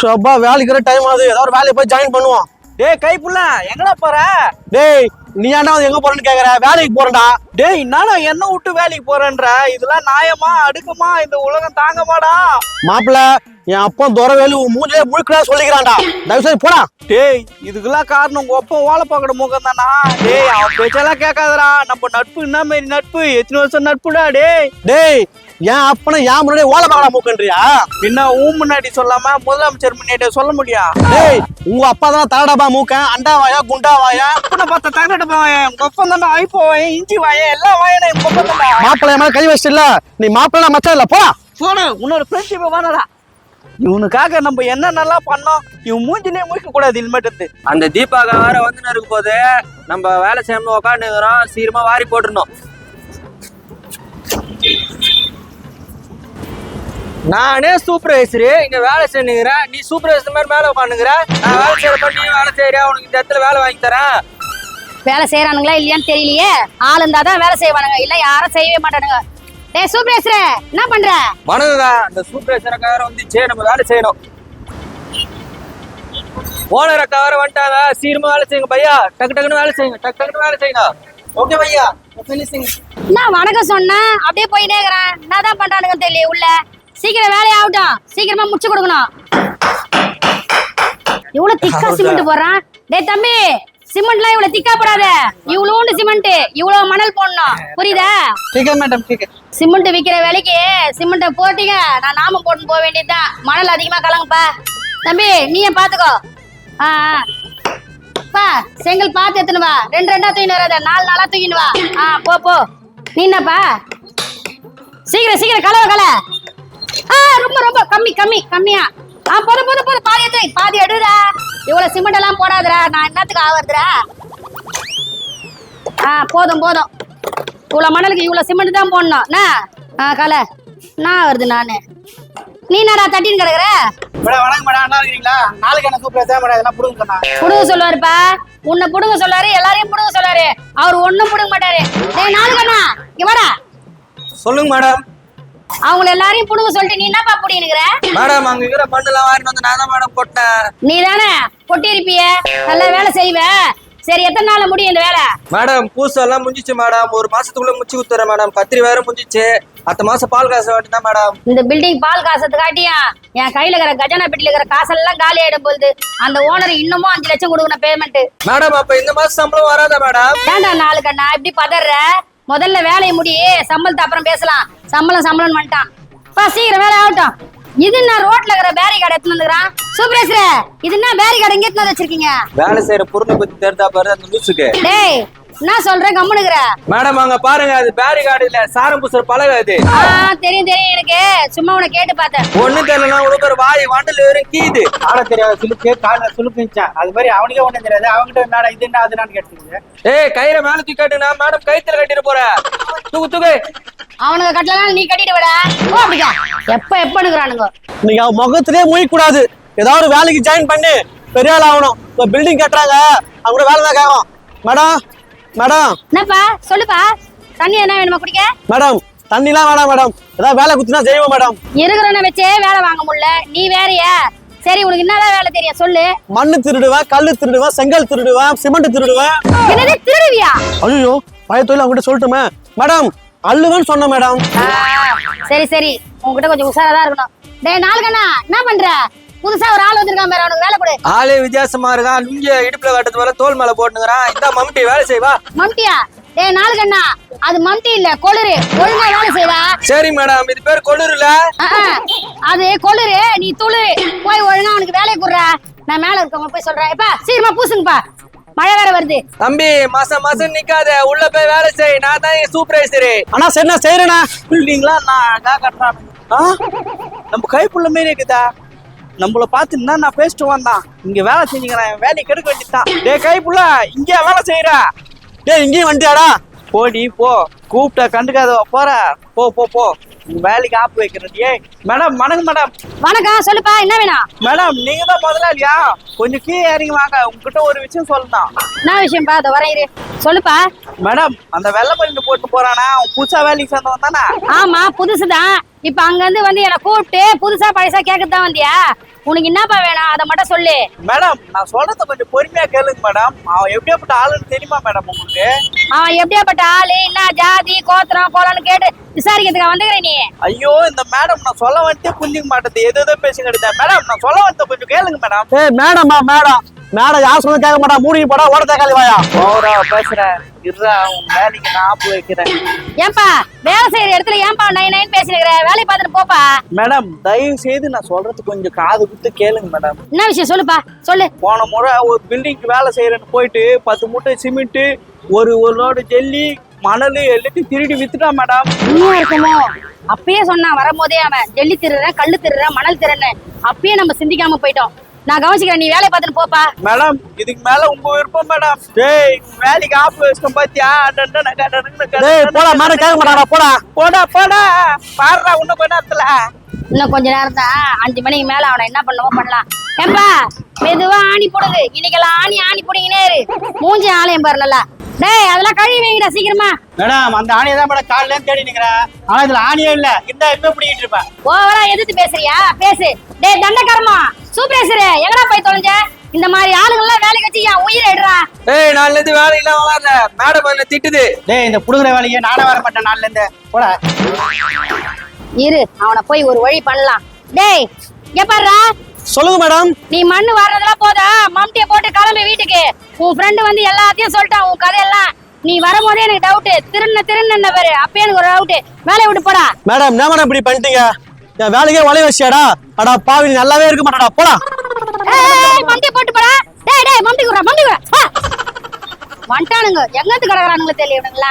ஷப்பா வேலைக்கு டைம் ஆகுது ஏதாவது ஒரு வேலையை போய் ஜாயின் பண்ணுவோம். டேய் கைப்புள்ள எங்கடா போற? டேய் நீ ஏன்டா எங்க போறேன்னு கேக்குற? வேலைக்கு போறேன்டா. டேய் என்னடா என்ன விட்டு வேலைக்கு போறேன்ற? இதெல்லாம் நியாயமா? அடுக்குமா? இந்த உலகம் தாங்கமாடா. மாப்பிள்ள என் அப்பா துறவேலு மூஞ்சிலே முழுக்கடா சொல்லிக்கிறான்டா. தயவு செய்து போடா. டேய் இதுக்கெல்லாம் காரணம் உங்க ஒப்பம் ஓலை பாக்கட முகம் தானா டேய் அவன் பேச்செல்லாம் கேட்காதடா. நம்ம நட்பு என்ன மாதிரி நட்பு? எத்தனை வருஷம் நட்புடா டேய்? டேய் என் அப்பனை என் முன்னாடி ஓலை பார்க்கடா மூக்கன்றியா என்ன ஊன் முன்னாடி சொல்லாம முதலமைச்சர் முன்னாடி சொல்ல முடியும் டேய் உங்க அப்பா தான் தாடாபா மூக்கன் அண்டா வாயா குண்டா வாயா? அப்பனை பார்த்த தகட்டு வாயன் உங்க ஒப்பம் தாண்டா ஐப்போ வாயன் இஞ்சி வாயன் எல்லா வாயனும் எங்க ஒப்பம் தாண்டா மாப்பிள்ளை என் மேல கை வச்சிட்டு நீ மாப்பிள்ளை மச்சம் இல்ல போடா. போன உன்னோட ஃப்ரெண்ட்ஷிப் வேணடா இவனுக்காக நம்ம என்னென்னலாம் பண்ணோம் இவன் மூஞ்சிலே முடிக்க கூடாது இனிமேட்டு அந்த தீபாக்கா வேற வந்து இருக்கும் போது நம்ம வேலை செய்யணும் உட்காந்துக்கிறோம் சீக்கிரமா வாரி போட்டுருணும் நானே சூப்பர்வைசரு இங்க வேலை செய்யுங்கிறேன் நீ சூப்பர்வைசர் மாதிரி மேல உட்காந்துங்கிற நான் வேலை செய்யற பண்ணி நீ வேலை செய்யறியா உனக்கு இந்த இடத்துல வேலை வாங்கி தரேன். வேலை செய்யறானுங்களா இல்லையான்னு தெரியலையே. ஆள் இருந்தா தான் வேலை செய்வானுங்க. இல்ல யாரும் செய்யவே மாட்டானுங்க. டேய் சூப்பரேஸ்வர என்ன பண்ற? வணங்குங்க அந்த வேற வந்துச்சு. நம்ம வேலை செய்யணும். ஓனர் அக்கா வேற வந்துட்டாங்க. சீக்கிரமா வேலை செய்யுங்க பையா. டக்கு டக்குன்னு வேலை செய்யுங்க. டக்கு டக்குன்னு வேலை செய்யுங்க. ஓகே பையா? ஃபினிஷிங் நான் வணக்கம் சொன்னேன் அப்படியே போயிட்டே இருக்கிறேன். என்ன தான் பண்றானுங்க தெரியல உள்ள. சீக்கிரம் வேலையை ஆகட்டும். சீக்கிரமா முடிச்சு கொடுக்கணும். இவ்வளவு திக்கா சிமெண்ட் போடுறான்? டேய் தம்பி சிமெண்ட்லாம் இவ்வளவு திக்கா போடாத இவ்வளோண்டு சிமெண்ட் இவ்வளவு மணல் போடணும் புரியுதா ठीक है मैडम ठीक है சிமெண்ட் விக்கிற வேலைக்கு சிமெண்ட்டை போட்டீங்க நான் நாம போட்டு போக வேண்டியதுதான் மணல் அதிகமா கலங்குப்பா தம்பி நீயே பாத்துக்கோ ஆ ஆ. பா செங்கல் பார்த்து எத்தனை வா ரெண்டு ரெண்டா தூக்கின்னு வராத நாலு நாளா தூக்கின்னு வா ஆ போ போ நீ என்னப்பா சீக்கிரம் சீக்கிரம் கலவை கல ஆ ரொம்ப ரொம்ப கம்மி கம்மி கம்மியா ஆ போதும் போதும் போதும் பாதி எடுத்து வை, பாதி எடுடா இவ்வளவு சிமெண்ட் எல்லாம் போடாதடா. நான் என்னத்துக்கு ஆவறதுடா? ஆ போதும் போதும். இவ்வளோ மணலுக்கு இவ்வளோ சிமெண்ட் தான் போடணும். என்ன? ஆ கலை. நான் வருது நானு? நீ என்னடா தட்டின்னு கிடக்குற? மேடம் வணக்கம் மேடம். நல்லா இருக்கீங்களா நாளைக்கு என்ன சூப்பர் தான் மேடம் இதெல்லாம் புடுங்க சொன்னா? புடுங்க சொல்லுவாருப்பா. உன்னை புடுங்க சொல்லாரு எல்லாரையும் புடுங்க சொல்லாரு அவர் ஒண்ணும் புடுங்க மாட்டாரு. டேய் நாலு கண்ணா இங்க வாடா. சொல்லுங்க மேடம். அவங்கள எல்லாரையும் புடுங்க சொல்லிட்டு நீ என்னப்பா புடிங்கிற மேடம் அங்க இருக்கிற மண்ணெல்லாம் வாரிட்டு வந்து நான் தான் மேடம் போட்டேன் நீ தானே பொட்டி இருப்பிய நல்ல வேலை செய்வ. சரி எத்தனை நாள்ல முடியும் இந்த வேலை? மேடம் பூசெல்லாம் முடிஞ்சிச்சு மேடம். ஒரு மாசத்துக்குள்ள முடிச்சு கொடுத்துறேன் மேடம். பத்திரி வேற முடிஞ்சிச்சு. அடுத்த மாசம் பால் காசு வேண்டியதான் மேடம். இந்த பில்டிங் பால் காசத்து காட்டியும் என் கையில இருக்கிற கஜானா பெட்டில இருக்கிற காசெல்லாம் காலி ஆயிடும் போகுது அந்த ஓனர் இன்னமும் அஞ்சு லட்சம் கொடுக்கணும் பேமெண்ட் மேடம் அப்ப இந்த மாசம் சம்பளம் வராதா மேடம்? ஏன்டா நாலு கண்ணா இப்படி பதற முதல்ல வேலையை முடி. சம்பளத்தை அப்புறம் பேசலாம். சம்பளம் சம்பளம் வந்துட்டான். பா சீக்கிரம் வேலை ஆகட்டும். இது என்ன ரோட்ல இருக்கிற பேரி கடை எடுத்துன்னு வந்துக்கிறான்? சூப்பரேஸ்வர இது என்ன பேரி கடை எங்க எடுத்துன்னு வச்சிருக்கீங்க? வேலை செய்யற பொருளை பத்தி தெரிஞ்சா பாரு அந்த நியூஸுக்கு டேய் என்ன சொல்றேன் கம்முனுக்குற? மேடம் அங்க பாருங்க அது பேரி கார்டு இல்ல சாரம் பூசுற பழக அது. ஆ தெரியும் தெரியும் எனக்கு. சும்மா உன கேட்டு பார்த்தேன். ஒண்ணு தெரியலனா உனக்கு ஒரு வாய் வண்டல் வெறும் கீது. ஆட தெரியாத சுளுக்கு கால சுளுக்குச்சான் அது மாதிரி அவனுக்கே ஒண்ணும் தெரியாது. அவன்கிட்ட மேடம் இது என்ன அது என்னன்னு கேட்டீங்க ஏய் கயிறை மேல தூக்கி கட்டுனா மேடம் கைத்துல கட்டிட்டு போற. தூக்கு தூக்கு. அவனுக்கு கட்டலாம் நீ கட்டிட்டு விட. ஓ அப்படிக்கா எப்ப எப்பனுக்குறானுங்க நீங்க அவன் முகத்திலே முழிக்க கூடாது ஏதாவது ஒரு வேலைக்கு ஜாயின் பண்ணி. பெரிய ஆள் ஆகணும். இப்போ பில்டிங் கட்டுறாங்க. அவங்க கூட வேலை தான் கேட்கும் மேடம் மேடம் என்னப்பா? சொல்லுப்பா. தண்ணி என்ன வேணுமா குடிக்க? மேடம் தண்ணிலாம் வேணாம் மேடம் ஏதாவது வேலை குத்துனா செய்வோம் மேடம் இருக்கிறவனை வச்சே வேலை வாங்க முடியல. நீ வேறயா? சரி உனக்கு என்னதான் வேலை தெரியும்? சொல்லு. மண்ணு திருடுவேன் கல்லு திருடுவேன் செங்கல் திருடுவேன் சிமெண்ட் திருடுவேன். என்னது திருடுவியா? ஐயோ பழைய தொழில் அவங்ககிட்ட சொல்லட்டுமே. மேடம் அள்ளுவேன்னு சொன்னேன் மேடம் சரி சரி. உன்கிட்ட கொஞ்சம் உஷாரா தான் இருக்கணும். டேய் நாளுக்கண்ணா என்ன பண்ற? புதுசா ஒரு ஆள் வந்திருக்கான் பாரு அவனுக்கு வேலை கொடு. ஆளே வித்தியாசமா இருக்கான். லுங்கிய இடுப்புல கட்டது போல தோல் மேல போட்டுங்கிறான் இந்த மம்டி வேலை செய்வா. மம்டியா? டேய் நாளுக்கண்ணா அது மம்டி இல்ல கொளுரு ஒழுங்கா வேலை செய்வா. சரி மேடம் இது பேர் ஆ, அது கொளுரு நீ துளுரு போய் ஒழுங்கா அவனுக்கு வேலையை கொடுற. நான் மேல இருக்கவங்க போய் சொல்றேன். எப்பா சீக்கிரமா பூசுங்கப்பா. மழை வேற வருது. தம்பி மாசம் மாசம் நிக்காத. உள்ள போய் வேலை செய். நான் தான் என் சூப்பர்வைசரு அண்ணா சரி நான் செய்யறேண்ணா பில்டிங்லாம் நான் கட்டுறான்? நம்ம கைப்புள்ள மாரி இருக்குதா? நம்மள பார்த்து என்ன நான் பேசிட்டு வந்தான் இங்க வேலை செஞ்சுக்கிறேன் வேலையை கெடுக்க வேண்டியதுதான். டேய் கைப்புள்ள இங்கே வேலை செய்யற டேய் இங்கேயும் வந்துட்டியாடா போடி போ. கூப்பிட்ட கண்டுக்காத போற. போ போ போ. வேலைக்கு ஆப்பு வைக்கிறது. ஏய் மேடம் வணக்கம் மேடம். வணக்கம் சொல்லுப்பா என்ன வேணும்? மேடம் நீங்க தான் முதலாளியா? கொஞ்சம் கீழே இறங்கி வாங்க. உங்ககிட்ட ஒரு விஷயம் சொல்லணும். என்ன விஷயம்ப்பா அதை வரேன் இரு சொல்லுப்பா. மேடம் அந்த வெள்ளை பண்ணிட்டு போட்டு போறானா? புதுசா வேலைக்கு சேர்ந்தவன் தானே? ஆமா புதுசுதான். இப்ப அங்க இருந்து வந்து என்ன கூப்பிட்டு புதுசா பழசா கேட்கத்தான் வந்தியா? உனக்கு என்னப்பா வேணும்? அதை மட்டும் சொல்லு. மேடம் நான் சொல்றத கொஞ்சம் பொறுமையா கேளுங்க மேடம். அவன் எப்படியாப்பட்ட ஆளுன்னு தெரியுமா மேடம் உங்களுக்கு? அவன் எப்படியாப்பட்ட ஆளு? என்ன ஜாதி கோத்திரம் கோலன்னு கேட்டு விசாரிக்கிறதுக்கு வந்துக்கிற நீ? ஐயோ இந்த மேடம் நான் சொல்ல வந்துட்டே புரிஞ்சுக்க மாட்டேது ஏதோ ஏதோ பேசி கிடையாது மேடம் நான் சொல்ல வந்தத கொஞ்சம் கேளுங்க மேடம். ஏய் மேடம்மா மேடம்? மேடம் யார் சொன்னா கேட்க மாட்டா? மூடி போடா ஓட தக்காளி வாயா. ஓவரா பேசுறேன் இருடா உன் வேலைக்கு நான் ஆப்பு வைக்கிறேன். ஏன்பா வேலை செய்யற இடத்துல ஏன்பா நைன் நைன் பேசினுக்கிற? வேலையை பார்த்துட்டு போப்பா. மேடம் தயவு செய்து நான் சொல்றது கொஞ்சம் காது குத்து கேளுங்க மேடம். என்ன விஷயம் சொல்லுப்பா? சொல்லு. போன முறை ஒரு பில்டிங்க்கு வேலை செய்யறேன்னு போயிட்டு பத்து மூட்டை சிமெண்ட் ஒரு ஒரு லோடு ஜல்லி மணல் எல்லாத்தையும் திருடி வித்துட்டான் மேடம். இன்னும் இருக்குமோ அப்பயே சொன்னான் வரும்போதே அவன் ஜெல்லி திருறேன் கல்லு திருறேன் மணல் திருறேன்னு அப்பயே நம்ம சிந்திக்காம போயிட்டோம். நான் கவனிச்சுக்கிறேன் நீ வேலையை பார்த்துட்டு போப்பா. மேடம் இதுக்கு மேல உங்க விருப்பம் மேடம். டேய். வேலைக்கு ஆப்பு வச்சிட்டோம் பாத்தியா? டேய் போடா மேடம் கேட்க மாட்டாடா போடா. போடா போடா. பாடுறா இன்னும் கொஞ்ச நேரத்துல. இன்னும் கொஞ்ச நேரம் தான் அஞ்சு மணிக்கு மேல அவனை என்ன பண்ணவோ பண்ணலாம். ஏன்பா மெதுவா ஆணி போடுது. இன்னைக்கெல்லாம் ஆணி ஆணி போடுங்கனே இரு. மூஞ்சி ஆலயம் பாரு நல்லா. டேய் அதெல்லாம் கழுவி வைங்கடா சீக்கிரமா. மேடம் அந்த ஆணியை தான் மேடம் காலையில தேடி நிக்கிறேன். ஆனா இதுல ஆணியே இல்ல. இந்த இப்ப பிடிக்கிட்டு இருப்பேன். ஓவரா எதிர்த்து பேசுறியா? பேசு. டேய் தண்டகர்மா சூப்பரேசரு எங்கடா போய் தொலைஞ்ச? இந்த மாதிரி ஆளுங்கெல்லாம் வேலைக்கு வச்சு என் உயிரை எடுறா. ஏய் நாலுல இருந்து வேலை இல்லாம வளர்ற மேடம் என்ன திட்டுது. டேய் இந்த புடுங்குற வேலையை நானே வர மாட்டேன் நாலுல இருந்து போட. இரு அவனை போய் ஒரு வழி பண்ணலாம். டேய் எப்பாடுறா சொல்லுங்க மேடம். நீ மண்ணு வர்றதெல்லாம் போதா? மம்டிய போட்டு கிளம்பி வீட்டுக்கு. உன் ஃப்ரெண்டு வந்து எல்லாத்தையும் சொல்லிட்டான் உன் கதையெல்லாம். நீ வரும்போதே எனக்கு டவுட் திருண்ண திருண்ண பாரு? அப்பயே எனக்கு ஒரு டவுட் வேலையை விட்டு போடா. மேடம் என்ன மேடம் இப்படி பண்ணிட்டீங்க? என் வேலைக்கே வளைய வச்சியாடா. அடா பாவி நல்லாவே இருக்க மாட்டாடா. போடா. ஏய் மம்டி போட்டு போடா. டேய் டேய் மம்டி குடுறா மம்டி குடுறா. வந்துட்டானுங்க. எங்கத்து கிடக்குறானுங்களோ தெரியவனுங்களா